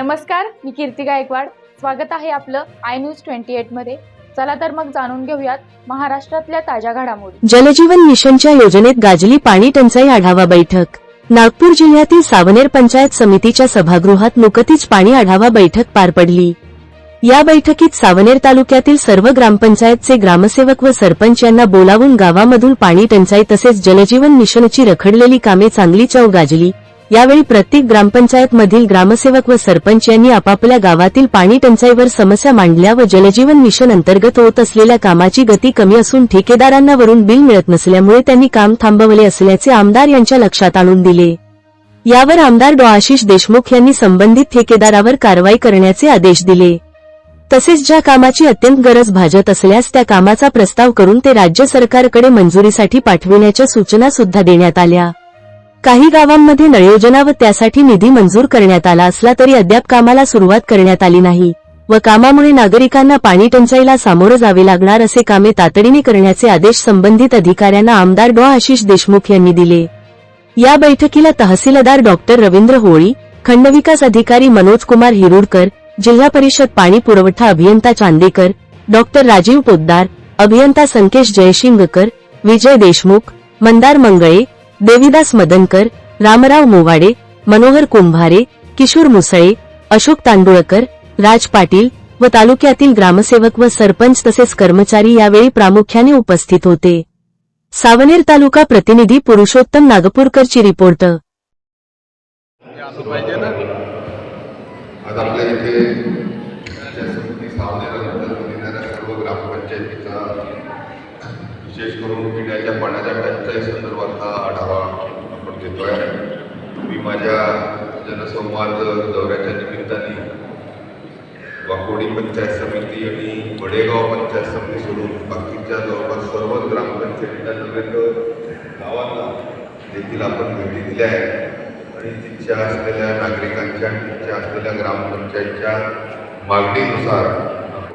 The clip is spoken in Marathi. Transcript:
नमस्कार मी कीर्ती गायकवाड. स्वागत आहे आपलं आय न्यूज ट्वेंटी एटमध्ये. चला तर मग जाणून घेऊयात महाराष्ट्रातल्या ताज्या घडामोडी. जलजीवन मिशनच्या योजनेत गाजली पाणी टंचाई आढावा बैठक. नागपूर जिल्ह्यातील सावनेर पंचायत समितीच्या सभागृहात नुकतीच पाणी आढावा बैठक पार पडली. या बैठकीत सावनेर तालुक्यातील सर्व ग्रामपंचायतचे ग्रामसेवक व सरपंच यांना बोलावून गावामधून पाणी टंचाई तसेच जलजीवन मिशनची रखडलेली कामे चांगली चव गाजली. यावेळी प्रत्येक ग्रामपंचायतमधील ग्रामसेवक व सरपंच यांनी आपापल्या गावातील पाणी टंचाईवर समस्या मांडल्या व जलजीवन मिशन अंतर्गत होत असलेल्या कामाची गती कमी असून ठेकेदारांना वरून बिल मिळत नसल्यामुळे त्यांनी काम थांबवले असल्याचे आमदार यांच्या लक्षात आणून दिले. यावर आमदार डॉ. आशिष देशमुख यांनी संबंधित ठेकेदारावर कारवाई करण्याचे आदेश दिले. तसेच ज्या कामाची अत्यंत गरज भाजत असल्यास त्या कामाचा प्रस्ताव करून ते राज्य सरकारकडे मंजुरीसाठी पाठविण्याच्या सूचना सुद्धा देण्यात आल्या. काही गावांमध्ये नळयोजना व त्यासाठी निधी मंजूर करण्यात आला असला तरी अद्याप कामाला सुरुवात करण्यात आली नाही. व कामामुळे नागरिकांना पाणी टंचाईला सामोरं जावे लागणार असे कामे तातडीने करण्याचे आदेश संबंधित अधिकाऱ्यांना आमदार डॉ. आशिष देशमुख यांनी दिले. या बैठकीला तहसीलदार डॉक्टर रवींद्र होळी खंडविकास अधिकारी मनोज कुमार हिरुडकर जिल्हा परिषद पाणी पुरवठा अभियंता चांदेकर डॉक्टर राजीव पोद्दार अभियंता संकेश जयशिंगकर विजय देशमुख मंदार मंगळे देविदास मदनकर रामराव मोवाडे मनोहर कुंभारे किशोर मुसळे अशोक तांडुळकर राज पाटील व तालुक्यातील ग्रामसेवक व सरपंच तसेच कर्मचारी यावेळी प्रामुख्याने उपस्थित होते. सावनेर तालुका प्रतिनिधी पुरुषोत्तम नागपूरकरची रिपोर्ट. आज आपल्या इथे येणाऱ्या सर्व ग्रामपंचायतीचा विशेष करून पिण्याच्या पाण्याच्या टंचाई संदर्भात हा आढावा आपण घेतो आहे मी माझ्या जनसंवाद दौऱ्याच्या निमित्ताने वाकोडी पंचायत समिती आणि वडेगाव पंचायत समिती सोडून बाकीच्या जवळपास सर्व ग्रामपंचायतीच्या नव्हे गावांना देखील आपण भेटी दिल्या आहेत आणि तिथच्या असलेल्या नागरिकांच्या तिथच्या असलेल्या मागणीनुसार